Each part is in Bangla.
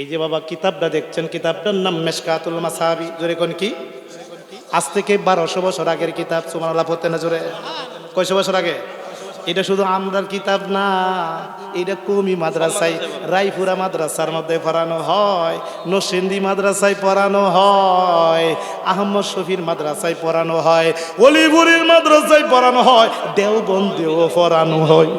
এই যে বাবা কিতাবটা দেখছেন, কিতাবটার নাম মেশকাতুল মাসাবি। জোরে কোন কি? আজ থেকে বারোশো বছর আগের কিতাব সুমান আল্লাহ না জোরে? কয়শো বছর আগে? এটা শুধু আমরার কিতাব না, এটা কমি মাদ্রাসায়, রায়পুরা মাদ্রাসার মধ্যে পড়ানো হয় নসিন্দি মাদ্রাসায় পড়ানো হয়, আহমদ শফির মাদ্রাসায় পড়ানো হয়, অলিপুরের মাদ্রাসায় পড়ানো হয়, দেওবন্দেও পড়ানো হয়।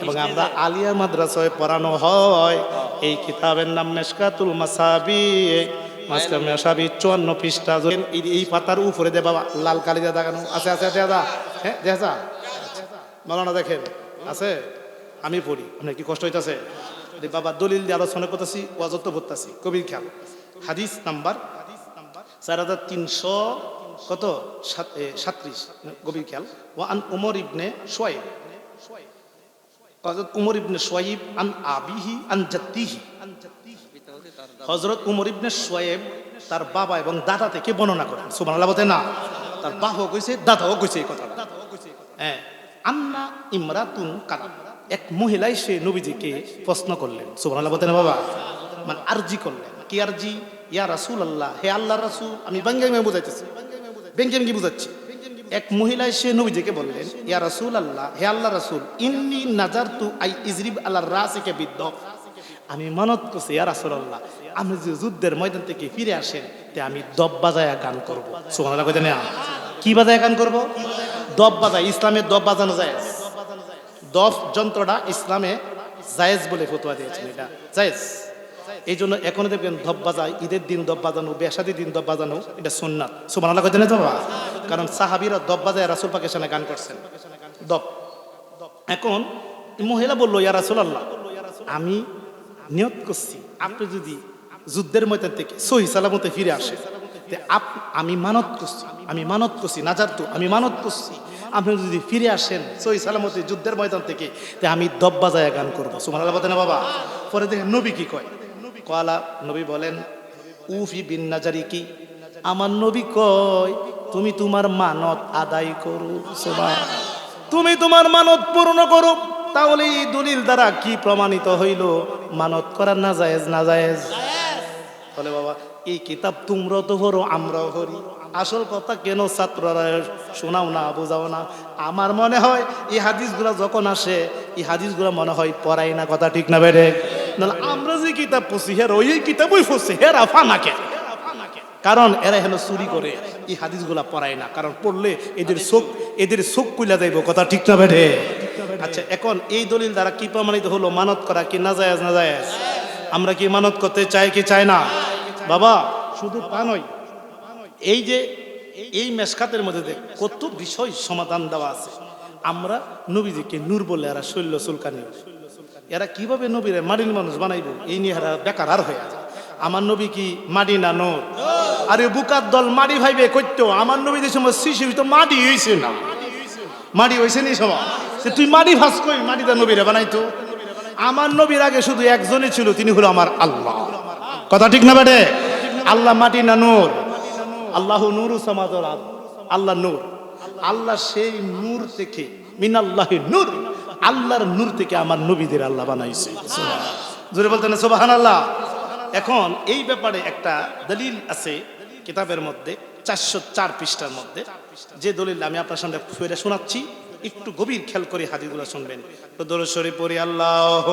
এবং আমরা আলিয়া মাদ্রাসায় পড়ানো হয়। এই কিতাবের নাম মেশকাতুল মাসাবি। মাস্টার মেশাবি চুয়ান্ন পৃষ্ঠা। এই- পাতার উপরে দে বাবা লাল আছে আছে দেদা। হ্যাঁ দেখা দেখেন, আছে? আমি পড়ি, আপনার কি কষ্ট হইতাছে? বাবা দলিল দিয়ে আলোচনা করতেছি অযত্ন করতেছি কবির খেয়াল। হাদিস নাম্বার চার হাজার তিনশো কত? সাতত্রিশ, গভীর খেয়াল। ও আন উমর ইবনে সোয়াইব। হজরত উমর ইবনে সোয়াইব আন আবিহি আন জাত্তিহি। হজরত উমর ইবনে সোয়েব তার বাবা এবং দাদা থেকে বর্ণনা করেন। সুবহানাল্লাহ বলতে না, তার বাবাও কইছে, দাদাও কইছে এই কথাটা। হ্যাঁ আন্না ইমরাতুন কালাম এক মহিলাই সে নবীজিকে প্রশ্ন করলেন। সুবহানাল্লাহ বলতে না বাবা? মানে আরজি করলেন। কি আরজি? ইয়া রাসূল আল্লাহ হে আল্লাহ রাসূল, আমি বাঙ্গামে বুঝাইতেছি। বেঙ্গে বেঙ্গে বুঝাচ্ছি এক মহিলা সে নবীজিকে বললেন, ইয়া রাসুল আল্লাহ হে আল্লাহ রাসুল, ইন্নি নাজারতু আই ইজরিব আল্লাহ রাসিকে বিদ্য আমি মানত করছি, ইয়া রাসুল আল্লাহ আমি যে যুদ্ধের ময়দান থেকে ফিরে আসেন, তে আমি দব বাজায়া গান করব। সুবহানাল্লাহ কইতে না কি বাজায়া গান করব? দব বাজায়, ইসলামে দব বাজানো যায় দফ যন্ত্রটা ইসলামে জায়েজ বলে ফতোয়া দিয়েছেন এটা। জায়েজ। এই জন্য এখনও দেখবেন বাজায়, ঈদের দিন দব বাজানো, বেসাদির দিন দব বাজানো, এটা সুন্নাত। সুবহানাল্লাহ কইতে না বাবা? কারণ সাহাবীরা বাজায় রাসূল পাকের সামনে গান করছেন। দব এখন মহিলা বলল, ইয়া রাসূলুল্লাহ, আমি নিয়ত করছি, আপনি যদি যুদ্ধের ময়দান থেকে সহি সালামতে ফিরে আসেন, তে আমি মানত করছি, আমি মানত করছি নাজার তো আমি মানত করছি। আপনি যদি ফিরে আসেন সহি সালামতে যুদ্ধের ময়দান থেকে, তে আমি দব বাজায় গান করব। সুমান আল্লাহ না বাবা? পরে দেখেন নবী কি কয়? কলা, নবী বলেন, উফি বিন নাজারি কি? আমার নবী কয়, তুমি তোমার মানত আদায় করো। তুমি তোমার মানত পূর্ণ করো। তাহলে এই দলিল দ্বারা কি প্রমাণিত হইল? মানত করা না জায়েজ না জায়েজ বলে বাবা, এই কিতাব তোমরাও তো হরো আমরাও হরি আসল কথা কেন ছাত্ররা শোনাও না, বোঝাও না? আমার মনে হয়, এই হাদিসগুলো যখন আসে, এই হাদিসগুলো মনে হয় পড়াই না কথা ঠিক না বেড়ে। নাহলে আমরা যে কিতাব পড়ছি, হের, ওই কিতাবই পড়ছি, হের, আফা নাকে। কারণ এরা হেন চুরি করে, এই হাদিসগুলা পড়ায় না। কারণ পড়লে এদের চোখ এদের চোখ কুইলা যাইব, কথা ঠিক না বেড়ে আচ্ছা এখন এই দলিল দ্বারা কি প্রমাণিত হলো? মানত করা কি না যায় না যায় আমরা কি মানত করতে চাই কি চাই না? বাবা, শুধু নয়, এই যে, এই মেশকাতের মধ্যে দেখ কত বিষয় সমাধান দেওয়া আছে, আমরা নবীজিকে নূর বলে এরা শৈল্য চুলকানি। এরা কীভাবে নবীরে মাটির মানুষ বানাইব? এই নিয়ে এরা বেকার আর হয়ে আছে। আমার নবী কি মাটি না নোর? আরে বুকার দল মাটি ভাইবে করতো আমার নবী যে সময় শিশু তো মাটি হইছে না। মাটি হইছে নি সবাই সে তুই মাটি ভাস কই মাটিতে নবীরে বানাইতো। আমার নবীর আগে শুধু একজনই ছিল, তিনি হলো আমার আল্লাহ। কথা ঠিক না বেটে? আল্লাহ মাটি না নূর? আল্লাহ নূর সমাদর আল্লাহ নূর। আল্লাহ সেই নূর থেকে মিনাল্লাহ নূর। আল্লাহর নূর থেকে আমার নবীদের আল্লাহ বানাইছে। জোরে বলতেন সোবাহান আল্লাহ এখন এই ব্যাপারে একটা দলিল আছে কিতাবের মধ্যে, চারশো চার পৃষ্ঠার মধ্যে। যে দলিল আমি আপনার সামনে ফেরে শোনাচ্ছি, একটু গভীর খেয়াল করে হাদিগুলো শুনবেন। তো দরশরী পড়ি আল্লাহ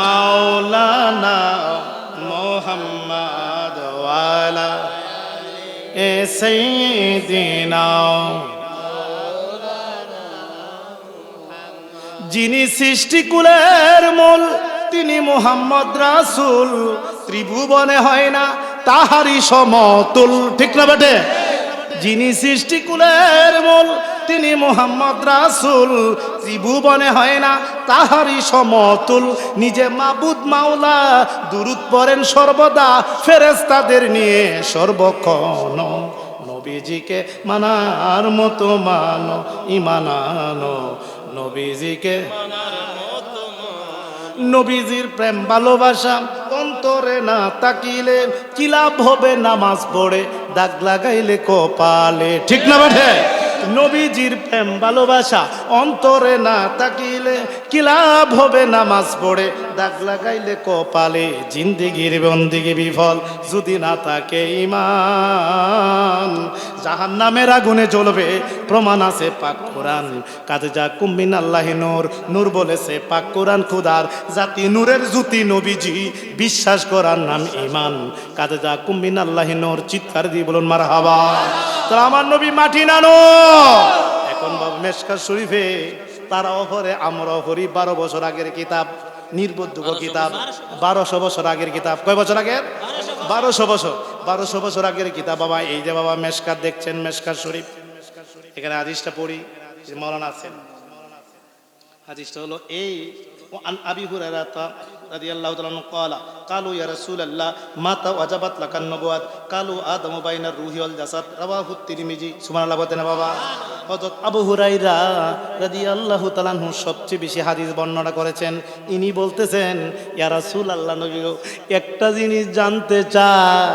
মাওলানা মোহাম্মদ ওয়ালা সাইয়্যিদিনা যিনি সৃষ্টিকুলের মূল, তিনি মোহাম্মদ রাসুল। ত্রিভুবনে হয় না তাহারি সমতুল। ঠিক না বেটে? যিনি সৃষ্টিকুলের মূল তিনি মোহাম্মদ রাসুল। ত্রিভুবনে হয় না তাহারি সমতুল। নিজে মাবুদ মাওলা, দুরুদ পড়েন সর্বদা। ফেরেস্তাদের নিয়ে সর্বক্ষণ নবীজিকে মানার মতো মানো, ইমানানো নবীজিকে নবীজির প্রেম ভালোবাসা অন্তরে না তাকিলে কি লাভ হবে? নামাজ পড়ে দাগ লাগাইলে কপালে। ঠিক না বেঠে? নবীজির প্রেম ভালোবাসা অন্তরে না তাকিলে কি লাভ হবে? নামাজ পড়ে দাগ লাগাইলে কপালে জিন্দিগির বন্দিগি বিফল। যদি না থাকে ইমান জাহান নামের আগুনে জ্বলবে। প্রমাণ আছে পাক কোরআন। কাজে যা কুম্বিন আল্লাহ নূর। নূর বলেছে, পাক কোরআন খুদার জাতি নূরের জুতি নবীজি। বিশ্বাস করার নাম ইমান কাজে যা কুম্বিন আল্লাহ নূর। চিৎকার দিয়ে বলুন মার হাবা তো আমার নবী মাটি নানো এখন বাবু মেশকার শরীফে তারা অহরে আমরা অহরি বারো বছর আগের কিতাব নির্বোধ কিতাব বারোশো বছর। আগের কিতাব। কয় বছর আগের? বারোশো বছর। বারোশো বছর। আগের কিতাব। বাবা এই যে বাবা মেসকা দেখছেন মেসকা শরীফ। এখানে হাদিসটা পড়ি মৌলানা আছেন। হাদিসটা হলো এই وعن ابي هريره رضي الله تعالى عنه قال قالوا يا رسول الله متى وجبت لك النبوة قالوا ادم بين الروح والجسد رواه الترمذي سبحان الله বলতেন বাবা হযরত আবু হুরাইরা রাদিয়াল্লাহু তাআলা আনহু সবচেয়ে বেশি হাদিস বর্ণনা করেছেন ইনি বলতেছেন ইয়া রাসূলুল্লাহ নবী গো, একটা জিনিস জানতে চাই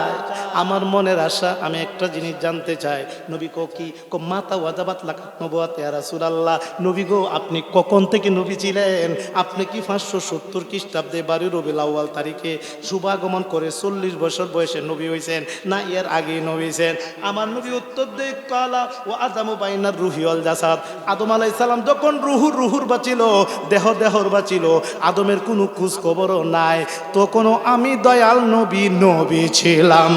আমার মনের আশা, আমি একটা জিনিস জানতে চাই। নবী কো কি? কো মাতা ওয়াজাবাত লাকাত নবুয়াত ইয়া রাসূলুল্লাহ। নবী গো, আপনি কখন থেকে নবী ছিলেন? আপনি কি পাঁচশো সত্তর খ্রিস্টাব্দে বারো রবিউল আউয়াল তারিখে শুভাগমন করে চল্লিশ বছর বয়সে নবী হয়েছেন না এর আগে নবী হয়েছেন আমার নবী উত্তর দেয়, কালা ও আদামু বাইনার রুহিওয়াল জাসাদ। আদম আলাই সালাম যখন রুহুর রুহুর বাঁচিল দেহ দেহর বাঁচিল আদমের কোনো খোঁজ খবরও নাই। তখনও আমি দয়াল নবী নবী ছিলাম।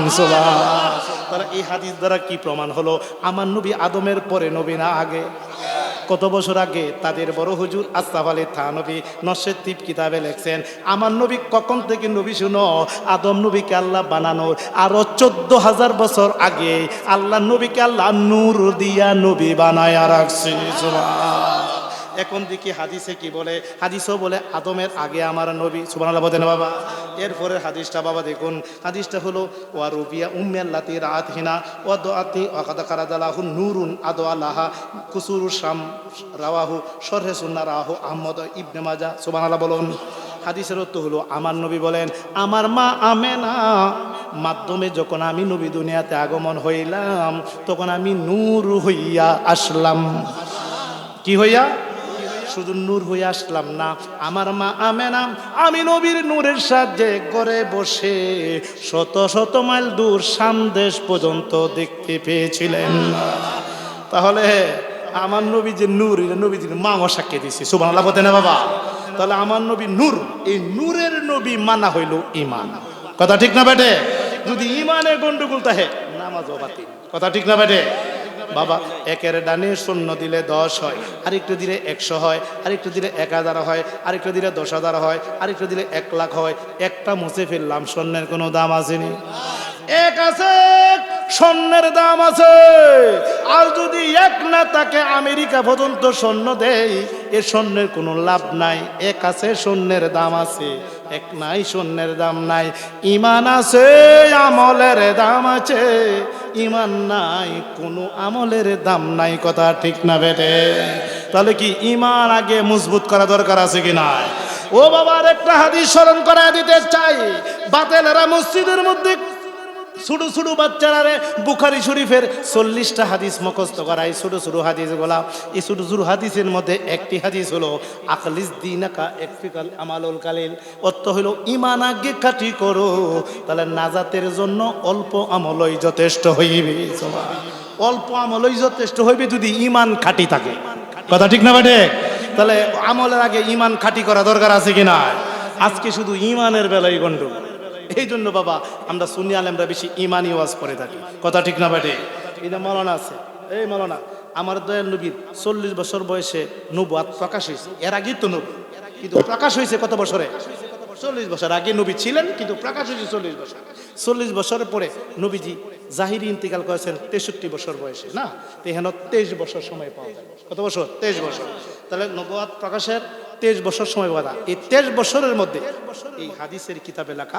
তারা এই হাদিস দ্বারা কি প্রমাণ হলো? আমার নবী আদমের পরে নবী না আগে? কত বছর আগে তাদের বড় হুজুর আস্তাফ আলী থানবী নশের তিপ কিতাবে লেখছেন, আমার নবী কখন থেকে নবী শুনো? আদম নবীকে আল্লাহ বানানোর আরও চোদ্দ হাজার বছর আগে আল্লাহ নবীকে আল্লাহ নূর দিয়া নবী বানায় রাখছে। এখন দেখি হাদিসে কি বলে? হাদিসও বলে, আদমের আগে আমার নবী। সুবহানাল্লাহ বলেন, বাবা, এরপরের হাদিসটা বাবা দেখুন। হাদিসটা হলো, ওয়া রুবিয়া উম্মিয়াল্লাতি রাতহিনা ওয়া দুআতি ওয়া কাদ কারাদালাহু নূরুন আদো আলাহা কুসুরু শাম রাওয়াহু, শরহে সুন্নাহ রাহু আহমদ ইবনে মাজা, সুবহানাল্লাহ বলুন। হাদিসের অর্থ হলো, আমার নবী বলেন, আমার মা আমেনা। মাধ্যমে যখন আমি নবী দুনিয়াতে আগমন হইলাম, তখন আমি নূর হইয়া আসলাম। কি হইয়া? শুধু নূর হয়ে আসলাম না। আমার মা আমেনা, আমি নবীর নূরের সাহায্যে ঘরে বসে শত শত মাইল দূর সামদেশ পর্যন্ত দেখতে পেয়েছিলেন। তাহলে আমার নবী যে নূর এটা নবীজির মাও সাক্ষী দিছে সুবান আল্লাহ না বাবা? তাহলে আমার নবী নূর, এই নূরের নবী মানা হইল ইমান কথা ঠিক না বেটে? যদি ইমানে গন্ডগোল তাহে নামাজও বাতিল। কথা ঠিক না বেটে? বাবা, একের ডানে শূন্য দিলে দশ হয়, আরেকটু দিলে একশো হয়, আরেকটু দিলে এক হাজার হয়, আরেকটু দিলে দশ হাজার হয়, আরেকটু দিলে এক লাখ হয়, একটা মুছে ফেললাম, স্বর্ণের কোনো দাম আসেনি। এক আছে, স্বর্ণের দাম আছে, আর যদি এক না তাকে আমেরিকা পর্যন্ত স্বর্ণ দেয় এ স্বর্ণের কোনো লাভ নাই, এক আছে, স্বর্ণের দাম আছে। এক নাই, শূন্যের দাম নাই। ইমান আছে, আমলের দাম আছে। ইমান নাই, কোনো আমলের দাম নাই, কথা ঠিক না বেটে তাহলে কি ইমান আগে মজবুত করা দরকার আছে কি না ও বাবার একটা হাদিস স্মরণ করা দিতে চাই। বাতেলেরা মসজিদের মধ্যে ছোট ছোট বাচ্চারা রে বুখারি শরীফের চল্লিশটা হাদিস মুখস্থ করা এই ছোট ছোট হাদিস গোলা এই ছোট ছোট হাদিসের মধ্যে একটি হাদিস হলো, আখলিস দিনাকা একফিকাল আমালুল কালিল। অর্থ হলো ইমান আগে কাটি করো, তাহলে নাজাতের জন্য অল্প আমলই যথেষ্ট হইবে। অল্প আমলই যথেষ্ট হইবে যদি ইমান খাটি থাকে। কথা ঠিক না বাটে? তাহলে আমলের আগে ইমান খাটি করা দরকার আছে কিনা? আজকে শুধু ইমানের বেলায় গন্ডগোল এই জন্য বাবা, আমরা সুনি আলেমরা বেশি ইমানি ওয়াজ করে থাকি। কথা ঠিক না বাটে এটা মরনা আছে। এই মরনা আমার দয়াল নবীর চল্লিশ বছর বয়সে নবুয়াত প্রকাশ হয়েছে। এর আগেই তো নবী, কিন্তু প্রকাশ হয়েছে কত বছরে? চল্লিশ বছর আগে নবী ছিলেন, কিন্তু প্রকাশ হয়েছে চল্লিশ বছর। চল্লিশ বছরের পরে নবীজি জাহিরি ইন্তিকাল করেছেন তেষট্টি বছর বয়সে, না? তেহেন তেইশ বছর সময় পাওয়া যায়। কত বছর? তেইশ বছর। তাহলে নবুয়াত প্রকাশের তেইশ বছর সময় পাওয়া এই তেইশ বছরের মধ্যে, এই হাদিসের কিতাবে লেখা,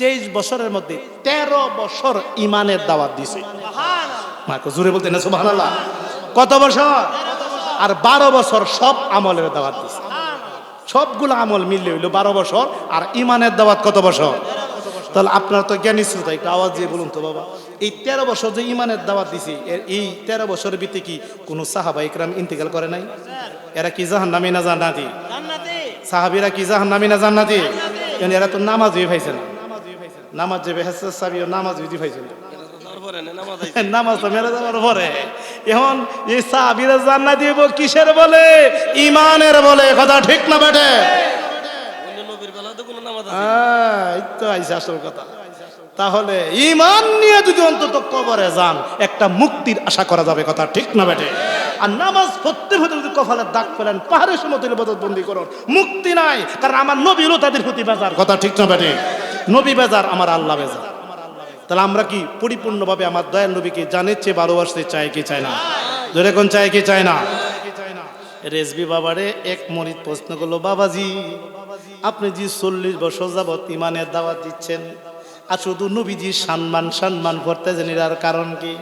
তেইশ বছরের মধ্যে তেরো বছর ইমানের দাওয়াত দিছে। জুড়ে বলতে না, সুবহানাল্লাহ। কত বছর? আর বারো বছর সব আমলের দাওয়াত দিছে। সবগুলো আমল মিললে হইল বারো বছর, আর ইমানের দাওয়াত কত বছর? তাহলে আপনার তো জ্ঞানী শ্রোতা, একটু আওয়াজ দিয়ে বলুন তো বাবা। এই তেরো বছর যে ইমানের দাওয়াত দিছি এর এই তেরো বছরের ভিতরে কি কোনো সাহাবা ইকরাম ইন্তেকাল করে নাই? এরা কি জাহান নামি না জান্নাতি? সাহাবিরা কি জাহান নামে না জান্নাতি? কেন এরা তো নামাজ হয়ে পাইছে না। নামাজ যে বেহেস্ত সাবিও নামাজ হইতে পাইছে না। নামাজ তো মেরে যাওয়ার পরে। এখন এই সাহাবিরা জান্নাত দিব কিসের বলে? ইমানের বলে। কথা ঠিক না বেটে? অন্য নবীর বেলা তো কোনো নামাজ আছে। এই তো আইসে আসল কথা। তাহলে ইমান নিয়ে যদি অন্তত কবরে যান, একটা মুক্তির আশা করা যাবে কথা ঠিক না বেটে আর নামাজ পড়তে হতে যদি কপালের দাগ ফেলেন, পাহাড়ের সমতুল বন্দি করুন। মুক্তি নাই, কারণ আমার নবীরও তাদের প্রতি বেজার, কথা ঠিক না বেটে নবী বেজার, আমার আল্লাহ বেজার। তাহলে আমরা কি পরিপূর্ণভাবে আমার দয়াল নবীকে জানের চেয়ে ভালোবাসতে চাই কি চাই না? জোরে কোন চাই কি চাই না? রেজবি বাবারে এক মরিদ প্রশ্ন করল, বাবাজি, আপনি যে চল্লিশ বছর যাবৎ ইমানের দাওয়াত দিচ্ছেন আর শুধু নবীজি সম্মান সম্মান করতেছেন, এর কারণ কি?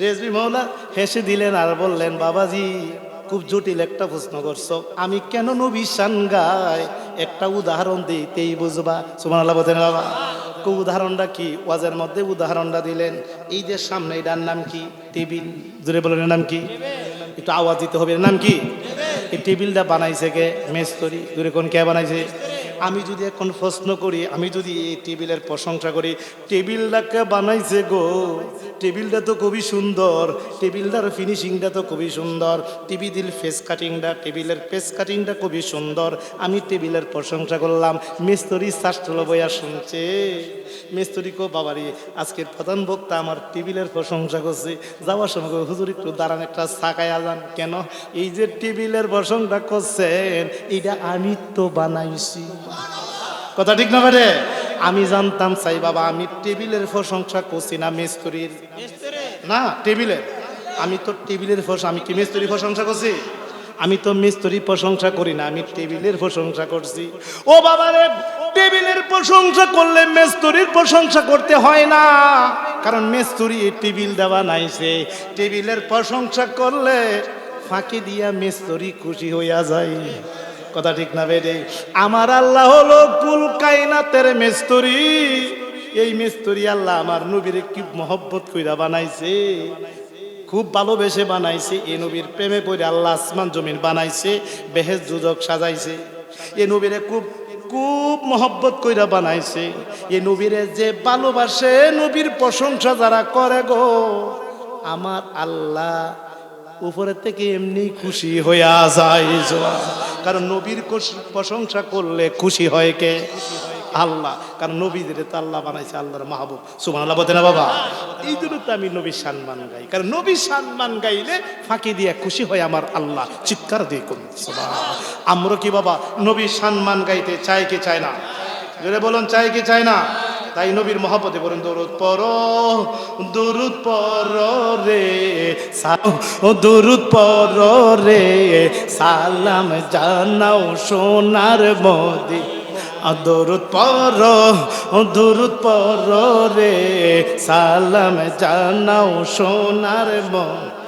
রেজবি মৌলা হেসে দিলেন আর বললেন, বাবাজি, খুব জটিল একটা প্রশ্ন করছ। আমি কেন নবী সান গাই একটা উদাহরণ দিতেই বুঝবা? সুমান আল্লাহ বলতেন, বাবা। উদাহরণটা কি? ওয়াজের মধ্যে উদাহরণটা দিলেন। এই যে সামনে এটার নাম কি? টেবিল। জুড়ে বলেন নাম কি? একটু আওয়াজ দিতে হবে নাম কি? এই টেবিলটা বানাইছে কে? মেস্তরি। দূরে কোন কে বানাইছে? আমি যদি এখন প্রশ্ন করি, আমি যদি এই টেবিলের প্রশংসা করি, টেবিলটাকে বানাইছে গো। টেবিলটা তো খুবই সুন্দর। টেবিলটার ফিনিশিংটা তো খুবই সুন্দর। টেবিল ফেস কাটিংটা টেবিলের ফেস কাটিংটা খুবই সুন্দর। আমি টেবিলের প্রশংসা করলাম। মিস্তরি শাস্ত্র বইয়া শুনছে। মিস্তরি কো, বাবারি, আজকের প্রধান বক্তা আমার টেবিলের প্রশংসা করছে। যাওয়ার সময় হুজুর একটু দাঁড়ান, একটা সাকায় আজান কেন? এই যে টেবিলের প্রশংসা করছেন, এটা আমি তো বানাইছি। কথা ঠিক না বেটে আমি জানতাম চাই বাবা আমি টেবিলের প্রশংসা করছি না মিস্ত্রির। না টেবিলের আমি তো টেবিলের প্রশংসা আমি কি মিস্ত্রির প্রশংসা করছি? আমি তো মিস্ত্রি প্রশংসা করি না আমি টেবিলের প্রশংসা করছি। ও বাবা রে টেবিলের প্রশংসা করলে মেস্তরির প্রশংসা করতে হয় না। কারণ মেস্তরি টেবিল দেওয়া নাইছে টেবিলের প্রশংসা করলে ফাঁকি দিয়া মেস্তরি খুশি হইয়া যায়। কথা ঠিক না বেরে আমার আল্লাহ হলো কুল কাইনাতের মেস্তরি। এই মেস্তরি আল্লাহ আমার নবীরে কি মহব্বত কইরা বানাইছে। খুব ভালোবেসে বানাইছে। এ নবীর প্রেমে পড়ে আল্লাহ আসমান জমিন বানাইছে বেহেজ দুজক সাজাইছে। এ নবীরে খুব খুব মহব্বত কইরা বানাইছে। এ নবীরে যে ভালোবাসে, নবীর প্রশংসা যারা করে গো, আমার আল্লাহ উপরের থেকে এমনি খুশি হইয়া যায়। কারণ নবীর প্রশংসা করলে খুশি হয় কে? আল্লাহ। কারণ নবীদের তো আল্লাহ বানাইছে, আল্লাহর মাহবুব। সুমান আল্লাহ বলতে না বাবা? এই জন্য তো আমি নবীর সম্মান গাই। কারণ নবীর সম্মান গাইলে ফাঁকি দিয়ে খুশি হয় আমার আল্লাহ। চিৎকার দিয়ে কোন আমরা কি বাবা নবীর সম্মান গাইতে চাই কি চায় না? জোরে বলুন, চাই কি চায় না? তাই নবীর মহাপতে বলুন, দরুদ পর দরুদ পর রে ও দরুদ পর রে, সালাম জানাও সোনার মোদি। দরুদ পর দরুদ পর রে, সালাম জানাও সোনার মোদি।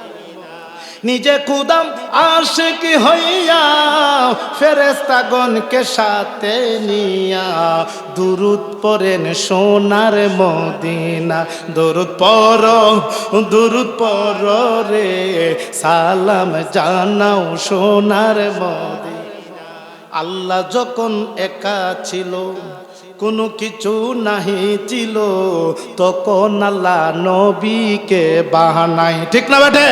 নিজে খুদাম আশিক হইয়া ফেরেস্তাগণকে সাথে নিয়া। দুরুদ পরেন সোনার মদিনা। দুরুদ পর দুরুদ পর রে। সালাম জানাও সোনার মদিনা। আল্লাহ যখন একা ছিল কোনো কিছু নাহি ছিল, তখন আল্লাহ নবীকে বাহানাই ঠিক না বেটে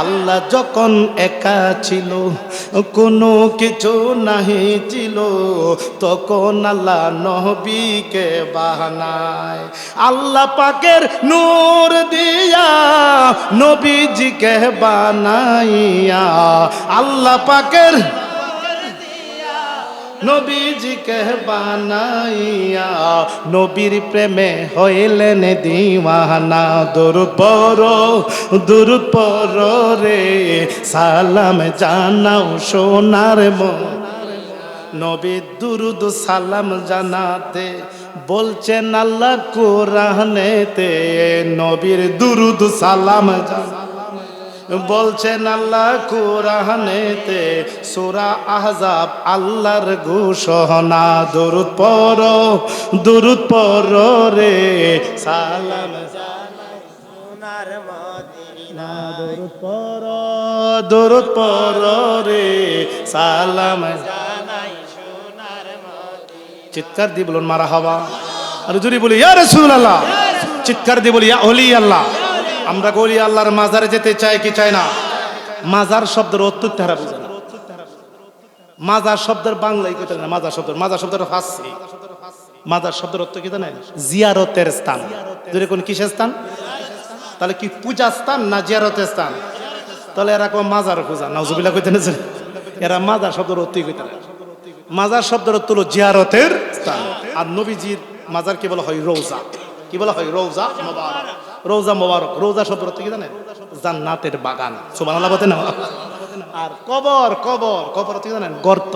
আল্লাহ যখন একা ছিল, কোনো কিছু নাহি ছিল, তখন আল্লাহ নবীকে বাহানায় আল্লাহ পাকের নূর দিয়া নবীজিকে বানাইয়া, আল্লাহ পাকের নবীজিকে বানাইয়া নবীর প্রেমে হইলেন দিওয়ানা। দূর পর, দূর রে, সালাম জানাও সোনার মন। নবী দুরুদ সালাম জানাতে বলছেন, আল্লাহ কোরআনেতে নবীর দুরুদ সালাম জানা বলছেন আল্লাহ কোরআনেতে সূরা আহজাব আল্লাহর ঘোষণা, দরুদ পর দরুদ পর রে, সালাম দরুদ পর দরুদ পর রে, সালাম চিৎকার দিয়ে বলুন, মারা হবা। আর যদি বলি, ইয়া রাসূলুল্লাহ। চিৎকার দিয়ে বলি, ইয়া ওলি আল্লাহ আমরা গলি আল্লাহর মাজারে যেতে চাই কি চাই না? মাজার শব্দের অত্যুত্ত হারা বুঝে না। মাজার শব্দের বাংলায় কইতে না, মাজার শব্দ মাজার শব্দের ফার্সি মাজার শব্দের অর্থ কি জানেন? জিয়ারতের স্থান। যদি কোন কিসের স্থান? তাহলে কি পূজা স্থান না জিয়ারতের স্থান? তাহলে এরা কো মাজার পূজা, নাউজুবিল্লাহ কইতে না এরা মাজার শব্দের অর্থই কইতে না। মাজার শব্দের অর্থ হলো জিয়ারতের স্থান। আর নবীজির মাজার কি বলা হয় রৌজা কি বলা হয়? রৌজা মোবারক। রৌজা মোবারক, রোজা শব্দ কি জানেন? জান্নাতের বাগান। সুবহানাল্লাহ বলতে না? আর কবর কবর কবর কি জানেন? গর্ত।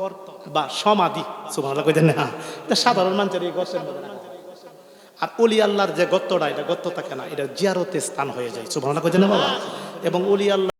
গর্ত বা সমাধি। সুবহানাল্লাহ কইতেন না? এটা সাধারণ মানুষের এই গর্তের আর অলি আল্লাহর যে গত্তটা এটা গত্ত থাকে না, এটা জিয়ারতের স্থান হয়ে যায়। সুবহানাল্লাহ কইতেন না বাবা? এবং অলি আল্লাহ